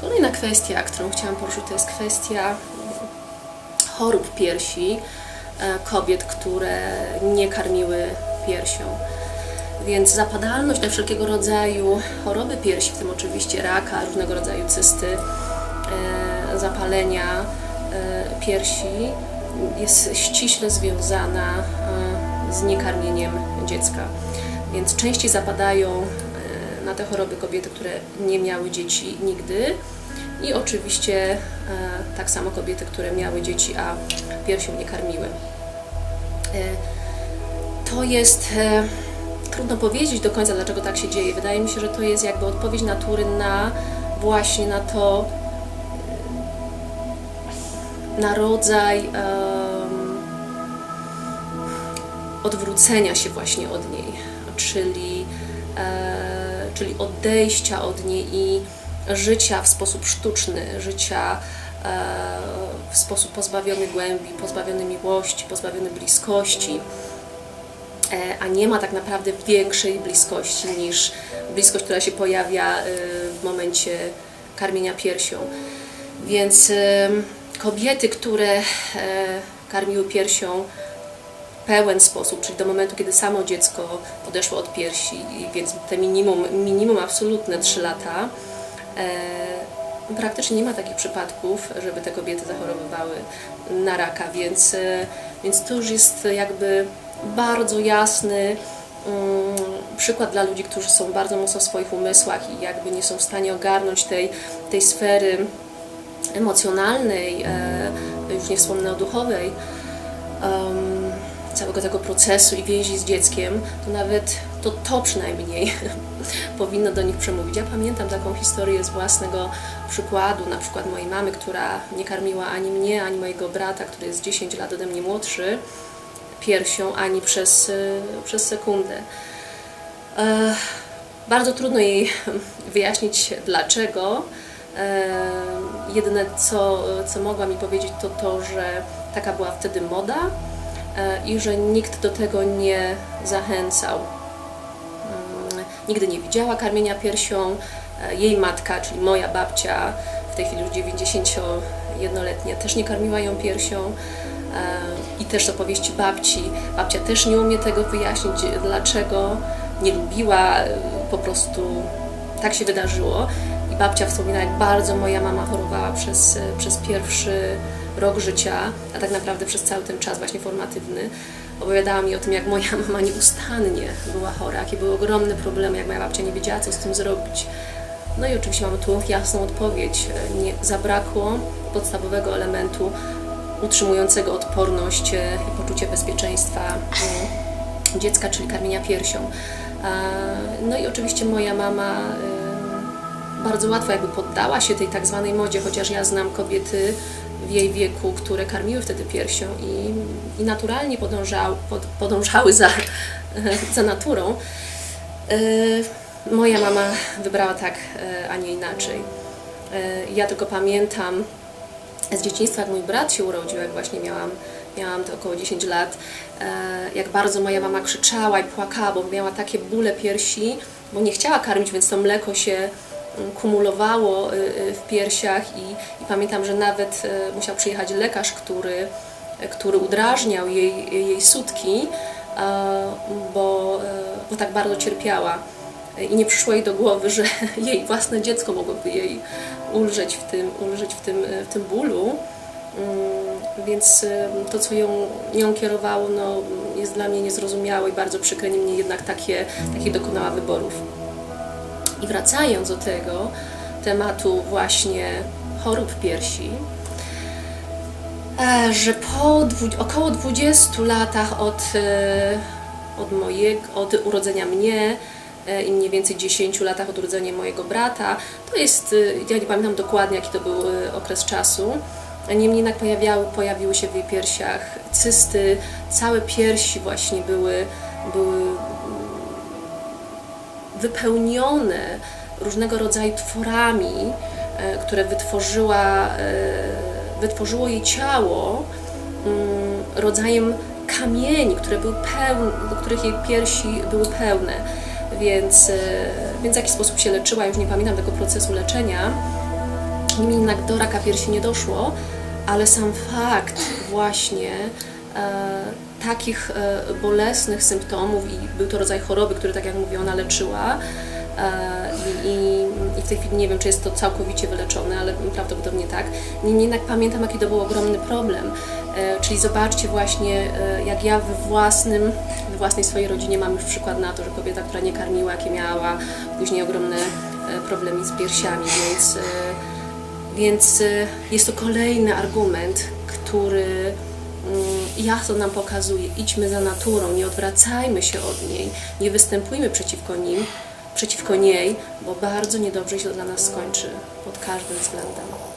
Kolejna kwestia, którą chciałam poruszyć, to jest kwestia chorób piersi e, kobiet, które nie karmiły piersią. Więc zapadalność na wszelkiego rodzaju choroby piersi, w tym oczywiście raka, różnego rodzaju cysty, e, zapalenia e, piersi, jest ściśle związana z niekarmieniem dziecka. Więc częściej zapadają na te choroby kobiety, które nie miały dzieci nigdy. I oczywiście e, tak samo kobiety, które miały dzieci, a piersią nie karmiły. E, To jest e, trudno powiedzieć do końca, dlaczego tak się dzieje. Wydaje mi się, że to jest jakby odpowiedź natury na właśnie na to, na rodzaj odwrócenia się właśnie od niej, czyli, e, czyli odejścia od niej i życia w sposób sztuczny, życia e, w sposób pozbawiony głębi, pozbawiony miłości, pozbawiony bliskości e, a nie ma tak naprawdę większej bliskości niż bliskość, która się pojawia e, w momencie karmienia piersią. Więc kobiety, które karmiły piersią pełen sposób, czyli do momentu, kiedy samo dziecko odeszło od piersi, więc te minimum, minimum absolutne 3 lata, e, praktycznie nie ma takich przypadków, żeby te kobiety zachorowywały na raka, więc, e, więc to już jest jakby bardzo jasny mm, przykład dla ludzi, którzy są bardzo mocno w swoich umysłach i jakby nie są w stanie ogarnąć tej, tej sfery emocjonalnej, e, już nie wspomnę o duchowej, em, całego tego procesu i więzi z dzieckiem, to nawet to, to przynajmniej powinno do nich przemówić. Ja pamiętam taką historię z własnego przykładu, na przykład mojej mamy, która nie karmiła ani mnie, ani mojego brata, który jest 10 lat ode mnie młodszy, piersią, ani przez, y, przez sekundę. E, Bardzo trudno jej wyjaśnić dlaczego. E, Jedyne, co, co mogła mi powiedzieć, to to, że taka była wtedy moda e, i że nikt do tego nie zachęcał. Mm, Nigdy nie widziała karmienia piersią. E, Jej matka, czyli moja babcia, w tej chwili już 91-letnia, też nie karmiła ją piersią. E, I też z opowieści babci. Babcia też nie umie tego wyjaśnić, dlaczego nie lubiła, e, po prostu tak się wydarzyło. I babcia wspomina, jak bardzo moja mama chorowała przez, e, przez pierwszy rok życia, a tak naprawdę przez cały ten czas właśnie formatywny. Opowiadała mi o tym, jak moja mama nieustannie była chora, jakie były ogromne problemy, jak moja babcia nie wiedziała, co z tym zrobić. No i oczywiście mamy tu jasną odpowiedź. Nie, zabrakło podstawowego elementu utrzymującego odporność e, i poczucie bezpieczeństwa e, dziecka, czyli karmienia piersią. No i oczywiście moja mama e, bardzo łatwo jakby poddała się tej tak zwanej modzie, chociaż ja znam kobiety w jej wieku, które karmiły wtedy piersią i, i naturalnie podążały, pod, podążały za, za naturą. E, Moja mama wybrała tak, e, a nie inaczej. E, Ja tylko pamiętam z dzieciństwa, jak mój brat się urodził, jak właśnie miałam, miałam to około 10 lat, jak bardzo moja mama krzyczała i płakała, bo miała takie bóle piersi, bo nie chciała karmić, więc to mleko się kumulowało y, y, w piersiach i, i pamiętam, że nawet e, musiał przyjechać lekarz, który, który udrażniał jej, jej sutki, bo, bo tak bardzo cierpiała i nie przyszło jej do głowy, że jej własne dziecko mogłoby jej ulżyć w tym, ulżyć w tym, w tym bólu. Mm, Więc y, to, co ją, ją kierowało, no, jest dla mnie niezrozumiałe i bardzo przykre, niemniej jednak takie, takie dokonała wyborów. I wracając do tego tematu właśnie chorób piersi, e, że po około 20 latach od, e, od, mojego, od urodzenia mnie e, i mniej więcej 10 latach od urodzenia mojego brata, to jest, ja nie pamiętam dokładnie jaki to był okres czasu, Niemniej jednak pojawiały, pojawiły się w jej piersiach cysty, całe piersi właśnie były, były wypełnione różnego rodzaju tworami, e, które wytworzyła, e, wytworzyło jej ciało, mm, rodzajem kamieni, które były pełne, do których jej piersi były pełne. więc, e, więc w jaki sposób się leczyła, już nie pamiętam tego procesu leczenia. Niemniej jednak do raka piersi nie doszło, ale sam fakt właśnie takich e, bolesnych symptomów i był to rodzaj choroby, który tak jak mówię ona leczyła e, i, i, w tej chwili nie wiem czy jest to całkowicie wyleczone, ale prawdopodobnie tak. Niemniej jednak pamiętam jaki to był ogromny problem. E, czyli zobaczcie właśnie e, jak ja we własnym, we własnej swojej rodzinie mam już przykład na to, że kobieta, która nie karmiła, jakie miała później ogromne e, problemy z piersiami, więc e, więc jest to kolejny argument, który jasno nam pokazuje, idźmy za naturą, nie odwracajmy się od niej, nie występujmy przeciwko nim, przeciwko niej, bo bardzo niedobrze się dla nas skończy pod każdym względem.